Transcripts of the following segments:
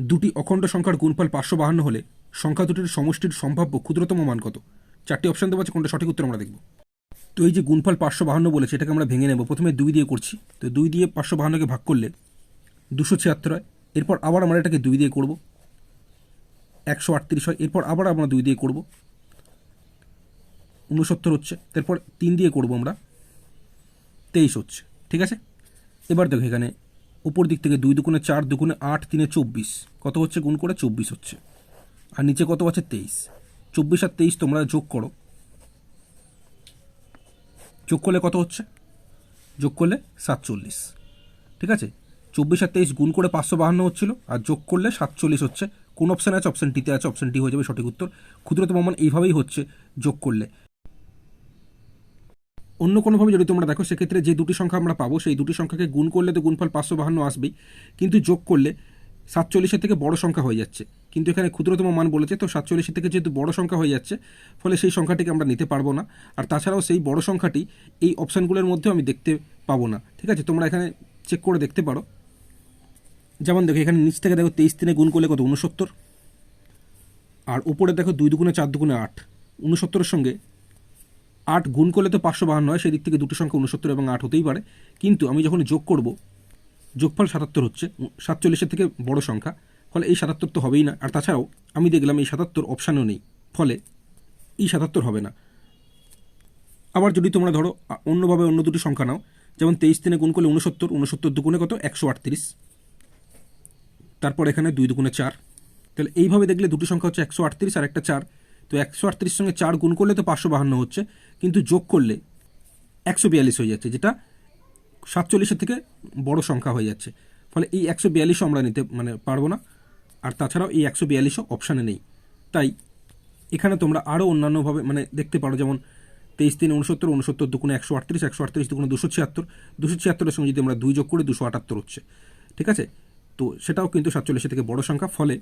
দুটি অখণ্ড সংখ্যার গুণফল পাঁচশো বাহান্ন হলে সংখ্যা দুটির সমষ্টির সম্ভাব্য ক্ষুদ্রতম মান কত? চারটি অপশন দেওয়া আছে, কোনটা সঠিক উত্তর আমরা দেখব। তো এই যে গুণফল পাঁচশো বাহান্ন বলেছে এটাকে আমরা ভেঙে নেব। প্রথমে দুই দিয়ে করছি। তো দুই দিয়ে পাঁচশো বাহান্নকে ভাগ করলে দুশো ছিয়াত্তর হয়। এরপর আবার আমরা এটাকে দুই দিয়ে করব। একশো আটত্রিশ হয়। এরপর আবার আমরা দুই দিয়ে করব। উনসত্তর হচ্ছে। তারপর তিন দিয়ে করব আমরা। তেইশ হচ্ছে। ঠিক আছে? এবার দেখো এখানে উপর দিক থেকে দুই দুগুণে চার দুগুণে আট তিনে চব্বিশ। কত হচ্ছে? গুণ করে চব্বিশ হচ্ছে। আর নিচে কত আছে? তেইশ। চব্বিশ আর তেইশ তোমরা যোগ করো। যোগ করলে কত হচ্ছে? যোগ করলে সাতচল্লিশ। ঠিক আছে? চব্বিশ আর তেইশ গুণ করে পাঁচশো বাহান্ন হচ্ছিল, আর যোগ করলে সাতচল্লিশ হচ্ছে। কোন অপশান আছে? অপশান টিতে আছে অপশান টি হয়ে যাবে সঠিক উত্তর। ক্ষুদ্রতম মান এইভাবেই হচ্ছে যোগ করলে। অন্য কোনোভাবে যদি তোমরা দেখো, সেক্ষেত্রে যে দুটি সংখ্যা আমরা পাবো, সেই দুটি সংখ্যাকে গুণ করলে তো গুণফল পাঁচশো বাহান্ন আসবেই। কিন্তু যোগ করলে সাতচল্লিশের থেকে বড় সংখ্যা হয়ে যাচ্ছে। কিন্তু এখানে ক্ষুদ্রতম মান বলেছে, তো সাতচল্লিশের থেকে যেহেতু বড় সংখ্যা হয়ে যাচ্ছে, ফলে সেই সংখ্যাটিকে আমরা নিতে পারব না। আর তাছাড়াও সেই বড় সংখ্যাটি এই অপশানগুলোর মধ্যেও আমি দেখতে পাবো না। ঠিক আছে, তোমরা এখানে চেক করে দেখতে পারো। যেমন দেখো, এখানে নিচ থেকে দেখো, তেইশ দিনে গুণ করলে কত? উনসত্তর আর উপরে দেখো, দুই দুগুণে চার দুগুণে আট। উনসত্তরের সঙ্গে আট গুণ করলে তো পাঁচশো বাহান্ন হয় সেই দিক থেকে দুটো সংখ্যা উনসত্তর এবং আট হতেই পারে। কিন্তু আমি যখন যোগ করব, যোগফল সাতাত্তর হচ্ছে, সাতচল্লিশের থেকে বড় সংখ্যা, ফলে এই সাতাত্তর তো হবেই না। আর তাছাড়াও, আমি দেখলাম এই সাতাত্তর অপশানও নেই, ফলে এই সাতাত্তর হবে না। আবার যদি তোমরা ধরো অন্যভাবে অন্য দুটি সংখ্যা নাও, যেমন তেইশ দিনে গুণ করলে উনসত্তর উনসত্তর দুগুণে কত? একশো আটত্রিশ। তারপর এখানে দুই দুগুণে চার। তাহলে এইভাবে দেখলে দুটি সংখ্যা হচ্ছে একশো আটত্রিশ আর একটা চার। তো একশো আটত্রিশ সঙ্গে চার গুণ করলে তো পাঁচশো বাহান্ন হচ্ছে, কিন্তু যোগ করলে একশো বিয়াল্লিশ হয়ে যাচ্ছে, যেটা সাতচল্লিশের থেকে বড় সংখ্যা হয়ে যাচ্ছে। ফলে এই একশো বিয়াল্লিশও আমরা নিতে মানে পারব না। আর তাছাড়াও এই একশো বিয়াল্লিশও অপশানে নেই। তাই এখানে তোমরা আরও অন্যান্যভাবে মানে দেখতে পারো, যেমন তেইশ তিন উনসত্তর উনসত্তর দুগুণে একশো আটত্রিশ একশো আটত্রিশ দুগুণে দুশো ছিয়াত্তর। দুশো ছিয়াত্তরের সঙ্গে যদি আমরা দুই যোগ করে, দুশো আটাত্তর হচ্ছে। ঠিক আছে? তো সেটাও কিন্তু সাতচল্লিশের থেকে বড় সংখ্যা। ফলে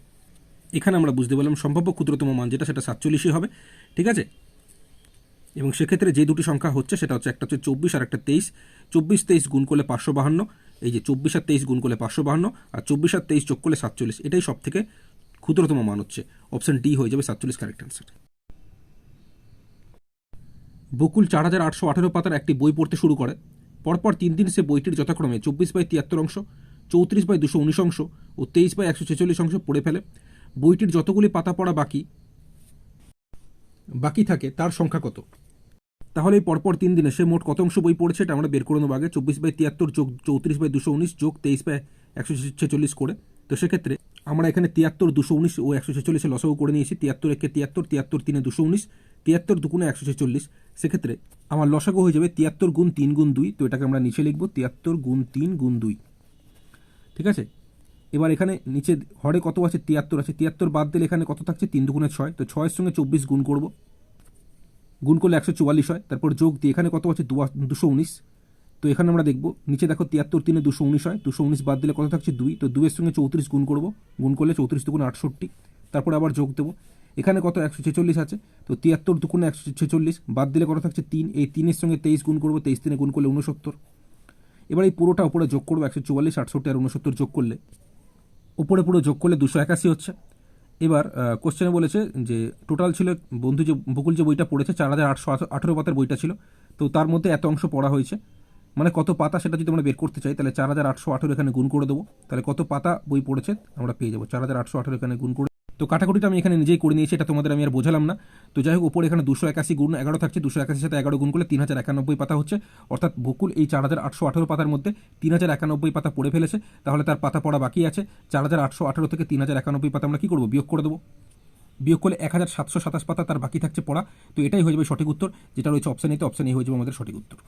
এখানে আমরা বুঝতে পারলাম সম্ভাব্য ক্ষুদ্রতম মান যেটা, সেটা সাতচল্লিশই হবে, ঠিক আছে? এবং সেক্ষেত্রে যে দুটি সংখ্যা হচ্ছে, সেটা হচ্ছে একটা হচ্ছে চব্বিশ আর একটা তেইশ। চব্বিশ, তেইশ গুণ করলে পাঁচশো বাহান্ন, এই যে চব্বিশ আর তেইশ গুণ করলে পাঁচশো বাহান্ন, আর চব্বিশ আর তেইশ যোগ করলে সাতচল্লিশ। এটাই সব থেকে ক্ষুদ্রতম মান হচ্ছে। অপশন ডি হয়ে যাবে সাতচল্লিশ কারেক্ট অ্যান্সার বকুল চার হাজার আটশো আঠেরো পাতার একটি বই পড়তে শুরু করে। পরপর তিন দিন সে বইটির যথাক্রমে চব্বিশ বাই তিয়াত্তর অংশ, চৌত্রিশ বাই দুশো উনিশ অংশ ও তেইশ বাই একশো ছেচল্লিশ অংশ পড়ে ফেলে। বইটির যতগুলি পাতা পড়া বাকি বাকি থাকে তার সংখ্যা কত? তাহলে এই পরপর তিন দিনে সে মোট কত অংশ বই পড়েছে এটা আমরা বের করে নেব আগে। চব্বিশ বাই তিয়াত্তর যোগ চৌত্রিশ বাই দুশো উনিশ যোগ তেইশ বাই একশো ছেচল্লিশ করে। তো সেক্ষেত্রে আমরা এখানে তিয়াত্তর, দুশো উনিশ ও একশো ছেচল্লিশে লসও করে নিয়েছি। তিয়াত্তর একে তিয়াত্তর তিয়াত্তর তিনে দুশো উনিশ, তিয়াত্তর দুগুণে একশো ছেচল্লিশ। সেক্ষেত্রে আমার লসাগু হয়ে যাবে তিয়াত্তর গুণ তিন গুণ দুই, তো এটাকে আমরা নিচে লিখব তিয়াত্তর গুণ তিন গুণ দুই। ঠিক আছে? এবার এখানে নিচে হরে কত আছে? তিয়াত্তর আছে। তিয়াত্তর বাদ দিলে এখানে কত থাকছে? তিন দুগুণে ছয়। তো ছয়ের সঙ্গে চব্বিশ গুণ করব। গুণ করলে একশো চুয়াল্লিশ হয়। তারপর যোগ দিয়ে এখানে কত আছে? দুশো উনিশ। তো এখানে আমরা দেখব, নিচে দেখো তিয়াত্তর তিনে দুশো উনিশ হয়। দুশো উনিশ বাদ দিলে কত থাকছে? দুই। তো দুয়ের সঙ্গে চৌত্রিশ গুণ করব। গুণ করলে চৌত্রিশ দুগুণ আটষট্টি। তারপর আবার যোগ দেবো। এখানে কত? একশো ছেচল্লিশ আছে। তো তিয়াত্তর দুগুণে একশো ছেচল্লিশ। বাদ দিলে কত থাকছে? তিন। এই তিনের সঙ্গে তেইশ গুণ করব। তেইশ তিনে গুণ করলে উনসত্তর এবার এই পুরোটা উপরে যোগ করব। একশো চুয়াল্লিশ, আটষট্টি আর উনসত্তর যোগ করলে। উপরে পুরো যোগ করলে দুশো একাশি হচ্ছে। এবার কোশ্চেনে বলেছে যে টোটাল ছিল বন্ধু যে, বকুল যে বইটা পড়েছে, চার হাজার আটশো আঠেরো পাতার বইটা ছিল। তো তার মধ্যে এত অংশ পড়া হয়েছে। মানে কত পাতা সেটা যদি আমরা বের করতে চাই, তাহলে চার হাজার আটশো আঠেরো এখানে গুণ করে দেবো। তাহলে কত পাতা বই পড়েছে, আমরা পেয়ে যাব। চার হাজার আটশো আঠেরো এখানে গুণ করে তো কাটাকুটিটা আমি এখানে নিজেই করে নিয়েছি, এটা তোমাদের আমি আর বোঝালাম না। তো যাই হোক, উপরে এখানে দুশো একাশি গুণ এগারো থাকছে, দুশো একাশির সাথে এগারো গুণ করলে তিন হাজার একানব্বই পাতা হচ্ছে। অর্থাৎ বকুল এই চার হাজার আটশো আঠেরো পাতার মধ্যে তিন হাজার একানব্বই পাতা পড়ে ফেলেছে, তাহলে তার পাতা পড়া বাকি আছে। চার হাজার আটশো আঠেরো থেকে তিন হাজার একানব্বই পাতা আমরা কী করব? বিয়োগ করে দেবো। বিয়োগ করলে এক হাজার সাতশো সাতাশ পাতা তার বাকি থাকছে পড়া। তো এটাই হয়ে যাবে সঠিক উত্তর, যেটা রয়েছে অপশান এতে অপশান এ হয়ে যাবে আমাদের সঠিক উত্তর।